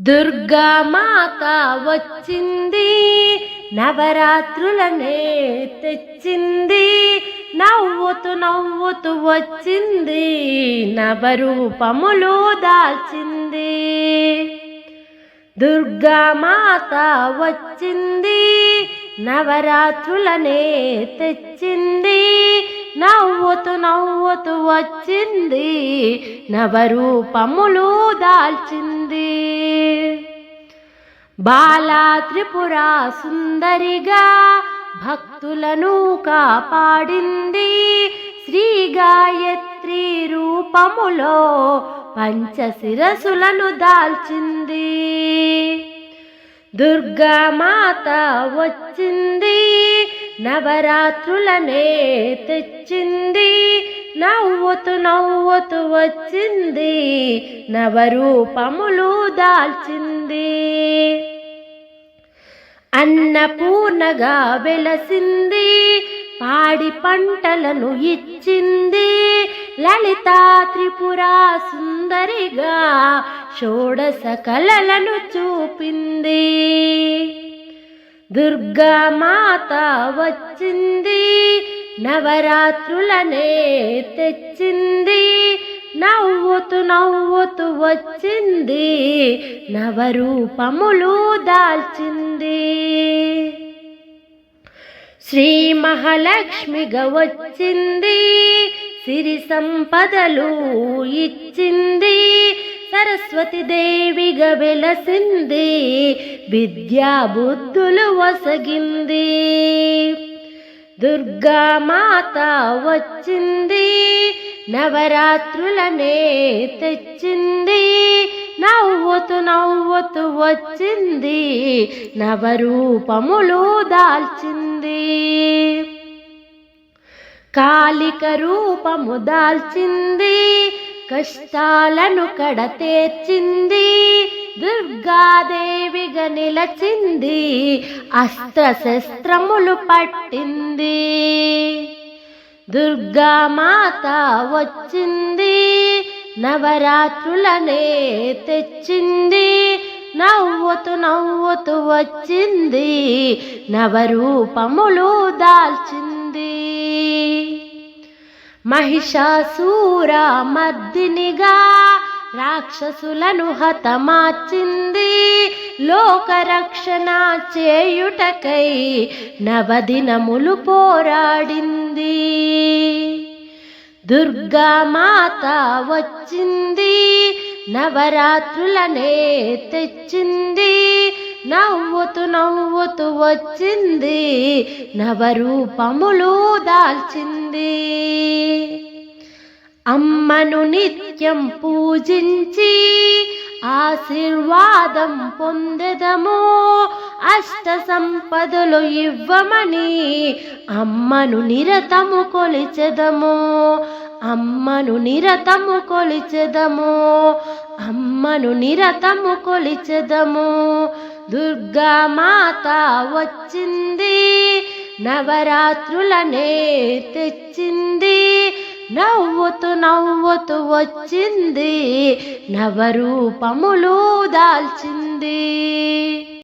దుర్గామాత వచ్చింది నవరాత్రులనే తెచ్చింది. నవ్వుతూ నవ్వుతూ వచ్చింది నవరూపములు దాల్చింది. దుర్గామాత వచ్చింది నవరాత్రులనే తెచ్చింది. నవ్వుతూ నవ్వుతూ వచ్చింది. నవరూపములు దాల్చింది. బాలా త్రిపుర సుందరిగా భక్తులను కాపాడింది. శ్రీ గాయత్రి రూపములో పంచశిరసులను దాల్చింది. దుర్గామాత వచ్చింది నవరాత్రులనే తెచ్చింది. నవ్వుతు నవ్వుతు వచ్చింది నవరూపములు దాల్చింది. అన్నపూర్ణగా వెలసింది పాడి పంటలను ఇచ్చింది. లలిత త్రిపుర సుందరిగా షోడశ కలలను చూపింది. దుర్గామాత వచ్చింది నవరాత్రులనే తెచ్చింది. నవ్వుతూ నవ్వుతూ వచ్చింది నవరూపములు దాల్చింది. శ్రీ మహాలక్ష్మిగా వచ్చింది సిరి సంపదలు ఇచ్చింది. సరస్వతి దేవిగా వెలసింది విద్యా బుద్ధులు వసగింది. దుర్గా మాత వచ్చింది నవరాత్రులనే తెచ్చింది. నవ్వుతు నవ్వుతు వచ్చింది నవరూపములు దాల్చింది. కాలిక రూపము దాల్చింది కష్టాలను కడతేర్చింది దుర్గాదేవిగా నిలచింది అస్త్ర శస్త్రములు పట్టింది. దుర్గామాత వచ్చింది నవరాత్రులనే తెచ్చింది నవ్వుతు నవ్వుతూ వచ్చింది నవరూపములు దాల్చింది. మహిషాసూర మర్దినిగా రాక్షసులను హతమార్చింది లోకరక్షణ చేయుటకై నవదినములు పోరాడింది. దుర్గామాత వచ్చింది నవరాత్రులనే తెచ్చింది. నవ్వుతూ నవ్వుతూ వచ్చింది. నవరూపములు దాల్చింది. అమ్మను నిత్యం పూజించి ఆశీర్వాదం పొందెదము. అష్ట సంపదలు ఇవ్వమని అమ్మను నిరతము కొలిచెదము. అమ్మను నిరతము కొలిచెదము. అమ్మను నిరతము కొలిచెదము. దుర్గా మాత వచ్చింది నవరాత్రులనే తెచ్చింది నవ్వుతూ నవ్వుతూ వచ్చింది నవరూపములు దాల్చింది.